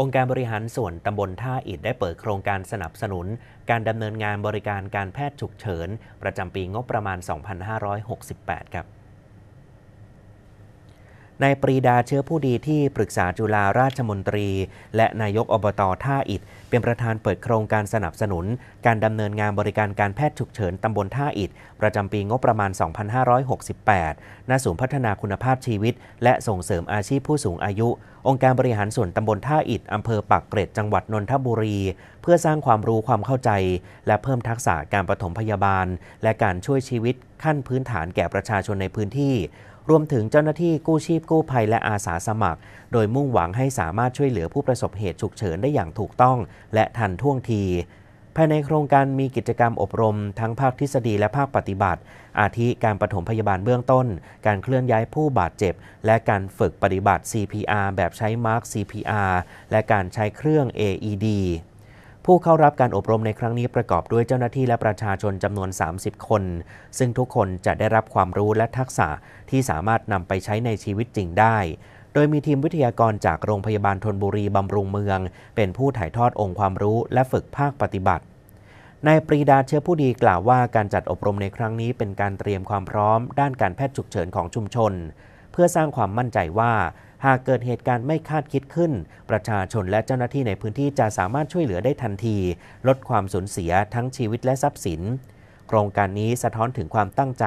องค์การบริหารส่วนตำบลท่าอิดได้เปิดโครงการสนับสนุน การดำเนินงานบริการการแพทย์ฉุกเฉิน ประจำปีงบประมาณ 2568 ครับ นายปรีดาเชื้อผู้ดีที่ปรึกษาจุฬาราชมนตรี และนายกอบตท่าอิฐเป็นประธานเปิดโครงการสนับสนุน การดำเนินงานบริการการแพทย์ฉุกเฉินตำบลท่าอิฐประจำปีงบประมาณ 2568 ณ ศูนย์พัฒนาคุณภาพชีวิต และส่งเสริมอาชีพผู้สูงอายุ องค์การบริหารส่วนตำบลท่าอิฐอำเภอปากเกร็ดจังหวัดนนทบุรี เพื่อสร้างความรู้ความเข้าใจ และเพิ่มทักษะการปฐมพยาบาล และการช่วยชีวิตขั้นพื้นฐานแก่ประชาชนในพื้นที่ รวมถึงเจ้าหน้าที่กู้ชีพกู้ภัยและอาสาสมัคร โดยมุ่งหวังให้สามารถช่วยเหลือผู้ประสบเหตุฉุกเฉินได้อย่างถูกต้อง และทันท่วงทีภายในโครงการมีกิจกรรมอบรม ทั้งภาคทฤษฎีและภาคปฏิบัติ อาทิการปฐมพยาบาลเบื้องต้น การเคลื่อนย้ายผู้บาดเจ็บ และการฝึกปฏิบัติ CPR แบบใช้มาร์ค CPR และการใช้เครื่อง AED ผู้เข้ารับการอบรมในครั้งนี้ประกอบด้วยเจ้าหน้าที่และประชาชนจำนวน 30 คน ซึ่งทุกคนจะได้รับความรู้และทักษะที่สามารถนำไปใช้ในชีวิตจริงได้ โดยมีทีมวิทยากรจากโรงพยาบาลทนบุรีบำรุงเมือง เป็นผู้ถ่ายทอดองค์ความรู้และฝึกภาคปฏิบัตินายปรีดาเชื้อผู้ดีกล่าวว่าการจัดอบรมในครั้งนี้เป็นการเตรียมความพร้อม ด้านการแพทย์ฉุกเฉินของชุมชน เพื่อสร้างความมั่นใจว่า หากเกิดเหตุการณ์ไม่คาดคิดขึ้น ประชาชนและเจ้าหน้าที่ในพื้นที่จะสามารถช่วยเหลือได้ทันที ลดความสูญเสียทั้งชีวิตและทรัพย์สิน โครงการนี้สะท้อนถึงความตั้งใจ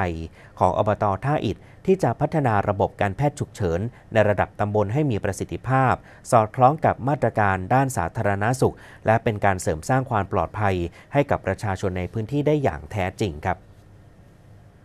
ของอบตท่าอิฐที่จะพัฒนาระบบการแพทย์ฉุกเฉิน ในระดับตำบลให้มีประสิทธิภาพ สอดคล้องกับมาตรการด้านสาธารณาสุข และเป็นการเสริมสร้างความปลอดภัย ให้กับประชาชนในพื้นที่ได้อย่างแท้จริงครับ